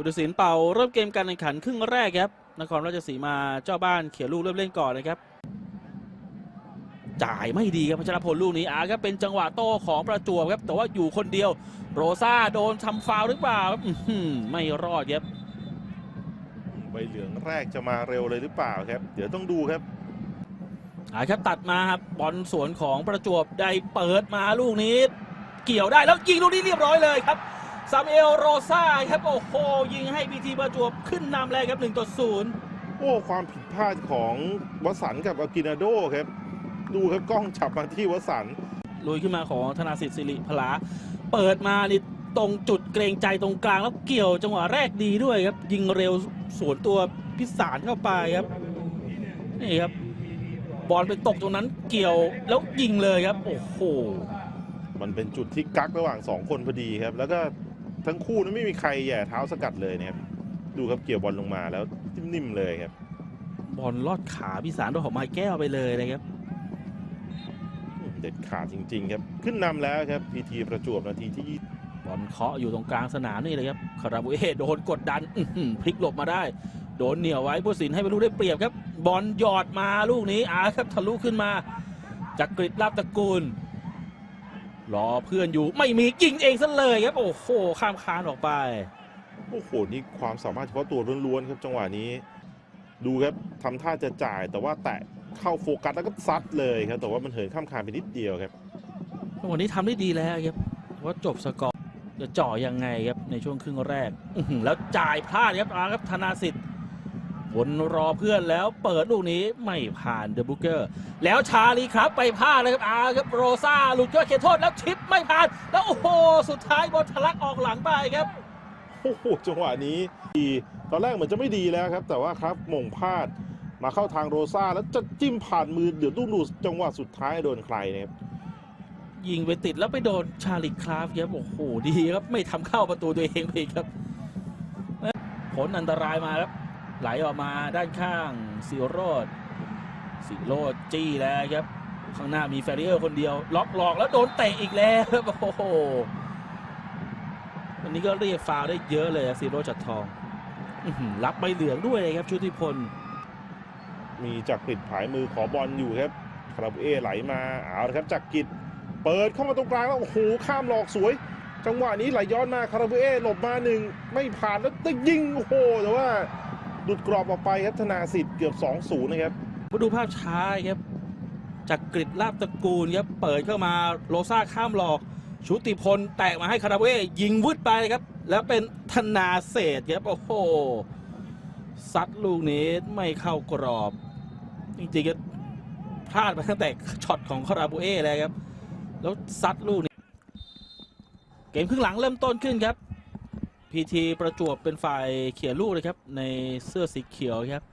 ผู้ตัดสินเป่าเริ่มเกมการแข่งขันครึ่งแรกครับนครราชสีมาเจ้าบ้านเขียวลูกเริ่มเล่นก่อนนะครับจ่ายไม่ดีครับพัชรพลลูกนี้อาครับเป็นจังหวะโต้ของประจวบครับ แต่ว่าอยู่คนเดียวโรซ่าโดนทำฟาวล์หรือเปล่าครับอื้อหือไม่รอดครับใบเหลืองแรกจะมาเร็วเลยหรือเปล่าครับ เดี๋ยวต้องดูครับอาครับตัดมาครับบอลสวนของประจวบได้เปิดมาลูกนี้ เกี่ยวได้แล้วยิงลูกนี้เรียบร้อยเลยครับ ซามเอลโรซ่าครับโอ้โหยิงให้บีทีประจวบขึ้นนำเลยครับ1ต่อ0โอ้ความผิดพลาดของวสันต์กับอากินาโดครับ ดูครับกล้องจับมาที่วสันต์ลุยขึ้นมาของธนาสิทธิ์สิริพลาเปิดมานี่ตรงจุดเกรงใจตรงกลางแล้วเกี่ยวจังหวะแรกดีด้วยครับ ยิงเร็วสวนตัวพิสารเข้าไปครับนี่ครับบอลไปตกตรงนั้นเกี่ยวแล้วยิงเลยครับ โอ้โห มันเป็นจุดที่กักระหว่างสองคนพอดีครับ แล้วก็ ทั้งคู่นั้นไม่มีใครแหย่เท้าสกัดเลยนะครับ ดูครับเกี่ยวบอลลงมาแล้วนิ่มๆเลยครับ บอลลอดขาพิสารโดนของไม้แก้วไปเลยนะครับ เด็ดขาดจริง ๆ ครับ ขึ้นนำแล้วครับพีทีประจวบนาทีที่บอลเคาะอยู่ตรงกลางสนามนี่เลยครับคาราบุเอโดนกดดันอื้อหือพลิกหลบมาได้ โดนเหนี่ยวไว้ผู้สินให้เป็นลูกได้เปรียบครับ บอลหยอดมาลูกนี้อาครับทะลุขึ้นมาจากกริดลาบตระกูล รอเพื่อนอยู่ไม่มียิงเองซะเลยครับโอ้โหข้ามคานออกไปโอ้โหนี่ความสามารถเฉพาะตัวล้วนๆครับจังหวะนี้ ดูครับทำท่าจะจ่ายแต่ว่าแตะเข้าโฟกัสแล้วก็ซัดเลยครับ แต่ว่ามันเหินข้ามคานไปนิดเดียวครับวันนี้ทำได้ดีแล้วครับว่าจบสกอร์จะจ่อยังไงครับในช่วงครึ่งแรกอื้อหือแล้วจ่ายพลาดครับอาครับธนาสิทธิ์ วนรอเพื่อนแล้วเปิดลูกนี้ไม่ผ่านเดอะบุกเกอร์ แล้วชาลีครับไปพลาดเลยครับอาครับโรซ่าหลุดก็เขตโทษแล้วชิปไม่ผ่าน แล้วโอ้โห สุดท้ายบอลทะลักออกหลังไปครับโอ้โหจังหวะนี้ดีตอนแรกเหมือนจะไม่ดีแล้วครับ แต่ว่าครับหม่งพลาดมาเข้าทางโรซ่าแล้วจะจิ้มผ่านมือเดี๋ยวดูดูจังหวะสุดท้ายโดนใครนะครับยิงไปติดแล้วไปโดนชาลิคลาฟครับโอ้โหดีครับไม่ทำเข้าประตูตัวเองไปอีกครับผลอันตรายมาครับ ไหลออกมาด้านข้างซิโรดซิโรดจี้แล้วครับ ข้างหน้ามีแฟรเรียร์คนเดียว ล็อกหลอกแล้วโดนเตะอีกแล้วครับโอ้โหวันนี้ก็เรียกฟาวได้เยอะเลยซิโรดจัดทองรับใบเหลืองด้วยครับชุติพล มีจักริดผายมือขอบอลอยู่ครับคาราบเอไหลมาเอาละครับจักริดเปิดเข้ามาตรงกลางแล้วโอ้โหข้ามหลอกสวย จังหวะนี้ไหลย้อนมาคาราบเอหลบมาหนึ่งไม่ผ่านแล้วจะยิงโอ้โหแต่ว่า ดุดกรอบออกไปครับธนาสิทธิ์เกือบ2-0นะครับมาดูภาพช้าครับจากกริดลาบตระกูลครับเปิดเข้ามาโรซ่าข้ามหลอกชุติพลแตะมาให้คาราเวยิงวืดไปครับ แล้วเป็นธนาเศษครับโอ้โหซัดลูกนี้ไม่เข้ากรอบ จริงๆก็พลาดไปตั้งแต่ช็อตของคาราบูเอเลยครับ แล้วซัดลูกนี้ เกมครึ่งหลังเริ่มต้นขึ้นครับ พีทีประจวบเป็นฝ่ายเขียนลูกเลยครับ ในเสื้อสีเขียวครับ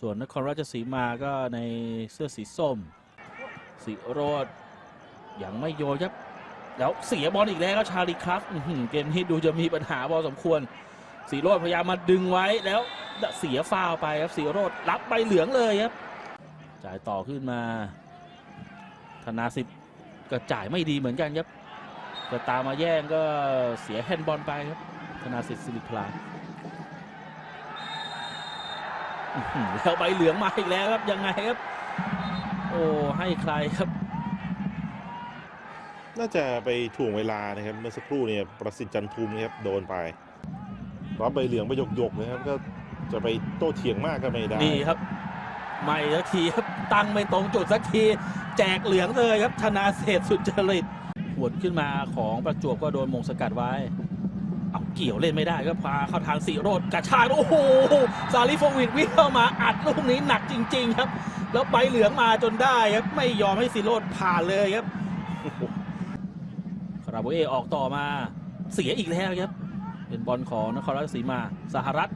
ส่วนนครราชสีมาก็ในเสื้อสีส้ม สีโรดยังไม่โยนครับ แล้วเสียบอลอีกแล้วชาลีครับเกมนี้ดูจะมีปัญหาพอสมควร สีโรดพยายามมาดึงไว้แล้วเสียฟาวไปครับสีโรดรับใบเหลืองเลยครับ จ่ายต่อขึ้นมา ธนาสิทธิ์ก็จ่ายไม่ดีเหมือนกันครับจะตามมาแย่งก็เสียแฮนด์บอลไปครับ ธนาสิทธิ์สิริพลาอื้อหือแล้วใบเหลืองมาอีกแล้วครับยังไงครับ โอ้ให้ใครครับ น่าจะไปถ่วงเวลานะครับ เมื่อสักครู่เนี่ยประสิทธิ์จันทุมนะครับโดนไปรับใบเหลืองไปหยกๆนะครับ ก็จะไปโต้เถียงมากก็ไม่ได้นี่ครับ ไม่สักทีครับตั้งไม่ตรงจุดสักที แจกเหลืองเลยครับธนาเศษสุจริตหวนขึ้นมาของประจวบก็โดนมงสกัดไว้ เกี่ยวเล่นไม่ได้ก็พาเข้าทางสีโรดกระชากโอ้โหซาลิฟวินวิ่งเข้ามาอัดลูกนี้หนักจริง ๆ ครับ แล้วใบเหลืองมาจนได้ครับไม่ยอมให้สีโรดผ่านเลยครับคาราโบเอออกต่อมาเสียอีกแล้วครับ เป็นบอลของนครราชสีมาสหรัฐ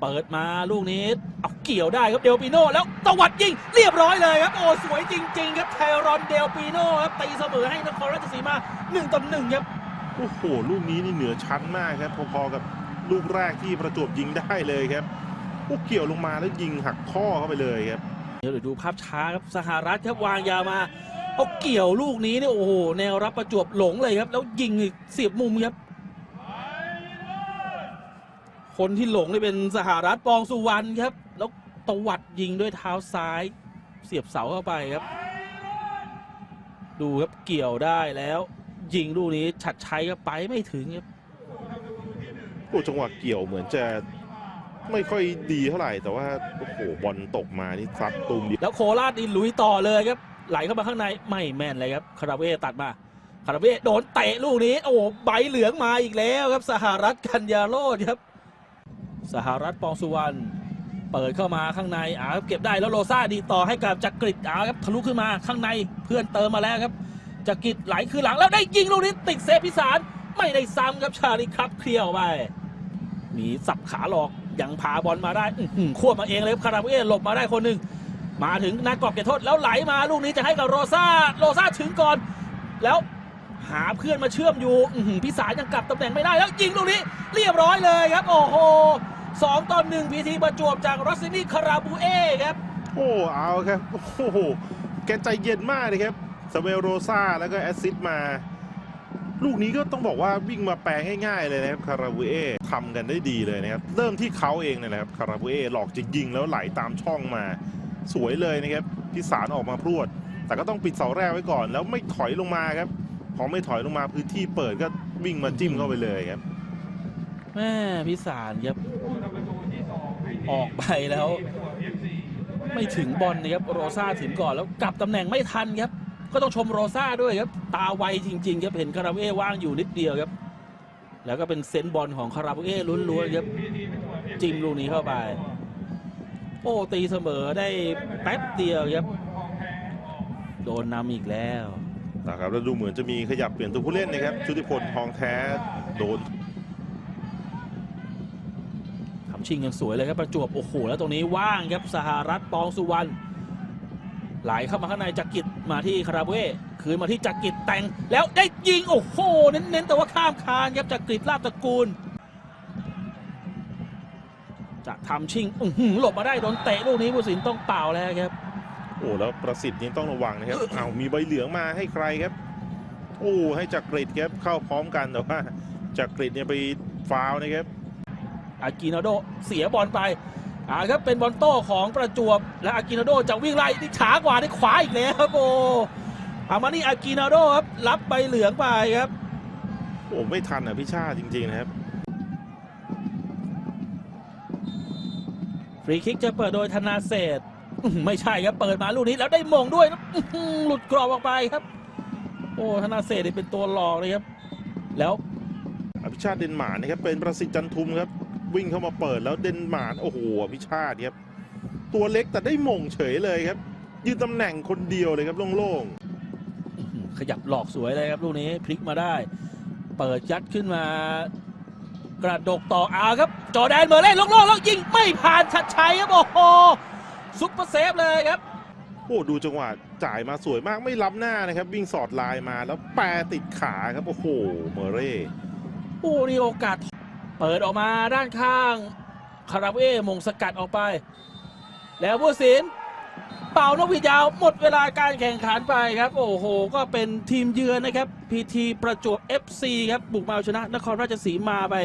เปิดมาลูกนี้เอาเกี่ยวได้ครับเดลปิโนแล้วตวัดยิงเรียบร้อยเลยครับโอ้สวยจริง ๆ ครับไทรอนเดลปิโนครับตีเสมอให้นครราชสีมา1ต่อ1ครับ โอ้โหลูกนี้นี่เหนือชั้นมากครับพอๆกับลูกแรกที่ประจวบยิงได้เลยครับโอ้เกี่ยวลงมาแล้วยิงหักข้อเข้าไปเลยครับเดี๋ยวดูภาพช้าครับสหรัฐครับวางยามาเอาเกี่ยวลูกนี้เนี่ยโอ้โหแนวรับประจวบหลงเลยครับ แล้วยิงเสียบมุมครับ คนที่หลงนี่เป็นสหรัฐปองสุวรรณครับ แล้วตวัดยิงด้วยเท้าซ้าย เสียบเสาเข้าไปครับ ดูครับเกี่ยวได้แล้ว ยิงลูกนี้ชัดชัยก็ไปไม่ถึงครับโอ้จังหวะเกี่ยวเหมือนจะไม่ค่อยดีเท่าไหร่ แต่ว่าโอ้โหบอลตกมานี่ซัดตูมเดียวแล้วโคราชนี่ลุยต่อเลยครับ ไหลเข้ามาข้างในไม่แม่นเลยครับคาราเวตัดมาคาราเวโดนเตะลูกนี้ โอ้โหใบเหลืองมาอีกแล้วครับ สหรัฐกันยาโรดครับ สหรัฐปองสุวรรณเปิดเข้ามาข้างในอ่าครับเก็บได้แล้วโรซ่าดีต่อให้กับจักริดอ่าครับทะลุขึ้นมาข้างในเพื่อนเติมมาแล้วครับ จักริดไหลคือหลังแล้วได้ยิงลูกนี้ติดเซฟพิสารไม่ได้ซ้ำครับชาลิครับเคลียร์ไปมีสับขาหลอกยังพาบอลมาได้อื้วมาเองเลยครับคาราเวหลบมาได้คนหนึ่งมาถึงนากรอบเขตโทษแล้วไหลมาลูกนี้จะให้กับโรซาโรซาถึงก่อน แล้วหาเพื่อนมาเชื่อมอยู่พิสารยังกลับตำแหน่งไม่ได้แล้วยิงลูกนี้ เรียบร้อยเลยครับ โอ้โหสองต่อหนึ่งพีทีประจวบจากรอสซินี่คาราบูเอ้ครับ โอ้เอาครับโอ้โหแกใจเย็นมากเลยครับ สเวลโรซาแล้วก็แอสซิสมา ลูกนี้ก็ต้องบอกว่าวิ่งมาแปลงง่ายๆเลยนะครับคาราบูเอทำกันได้ดีเลยนะครับเริ่มที่เขาเองเนี่ยนะครับคาราบูเอหลอกจะยิงแล้วไหลตามช่องมา สวยเลยนะครับพิสารออกมาพรวด แต่ก็ต้องปิดเสาแรกไว้ก่อน แล้วไม่ถอยลงมาครับพอไม่ถอยลงมาพื้นที่เปิดก็วิ่งมาจิ้มเข้าไปเลยครับแม่พิสารครับออกไปแล้ว ไม่ถึงบอลนะครับโรซาถึงก่อนแล้วกลับตำแหน่งไม่ทันครับ ก็ต้องชมโรซ่าด้วยครับ ตาไวจริงๆครับเห็นคาราเอ้ว่างอยู่นิดเดียวครับ แล้วก็เป็นเซนส์บอลของคาราเอ้ล้วนๆครับจิ้มลูกนี้เข้าไป โอ้ตีเสมอได้แป๊บเดียวครับ โดนนำอีกแล้วนะครับแล้วดูเหมือนจะมีขยับเปลี่ยนตัวผู้เล่นนะครับชุติพลทองแท้โดนทำชิงยังสวยเลยครับประจวบโอ้โหแล้วตรงนี้ว่างครับสหรัฐปองสุวรรณ ไหลเข้ามาข้างในจักริดมาที่คาราเว่คืนมาที่จักริดแต่งแล้วได้ยิง โอ้โห เน้นๆ แต่ว่าข้ามคานครับจักริดลาบตระกูลจะทำชิงอื้อหือหลบมาได้โดนเตะลูกนี้ผู้สินต้องเป่าแล้วครับ โอ้แล้วประสิทธิ์นี่ต้องระวังนะครับเอามีใบเหลืองมาให้ใครครับ โอ้ให้จักริดครับเข้าพร้อมกันแต่ว่าจักริดเนี่ยไปฟาวล์นะครับอากินาโดเสียบอลไป อ่าครับเป็นบอลโต้ของประจวบและอากินาโดจะวิ่งไล่ที่ช้ากว่าได้ขวาอีกแล้วครับโอ้อามานี่อากินาโดครับรับใบเหลืองไปครับโอ้ไม่ทันอะพี่ชาติจริง ๆ นะครับ ฟรีคิกจะเปิดโดยธนาเศรษฐ์อื้อหือไม่ใช่ครับเปิดมาลูกนี้แล้วได้มงด้วยอื้อหือหลุดกรอบออกไปครับ โอ้ธนาเศรษฐ์นี่เป็นตัวหลอกเลยครับ แล้วอภิชาติเดนหมานนะครับเป็นประสิทธิ์จันทุมครับ วิ่งเข้ามาเปิดแล้วเดนหมานโอ้โหอภิชาติครับตัวเล็กแต่ได้มงเฉยเลยครับ ยืนตำแหน่งคนเดียวเลยครับโล่งอื้อหือขยับหลอกสวยเลยครับลูกนี้พลิกมาได้ เปิดยัดขึ้นมา กระดกต่ออาครับ จอแดนเมอร์เล่นลงโลกแล้วยิงไม่ผ่านชัดชัยครับโอ้โหซุปเปอร์เซฟเลยครับๆโอ้ดูจังหวะจ่ายมาสวยมากไม่ล้ำหน้านะครับ วิ่งสอดลายมาแล้วแปรติดขาครับ โอ้โหเมอร์เร่โอ้นี่โอกาส เปิดออกมาด้านข้าง คาราเว่มงสกัดออกไป แล้วผู้สินเป่านกหวีดยาวหมดเวลาการแข่งขันไปครับ โอ้โห ก็เป็นทีมเยือนนะครับพีทีประจวบ FC ครับ บุกมาเอาชนะนครราชสีมาไป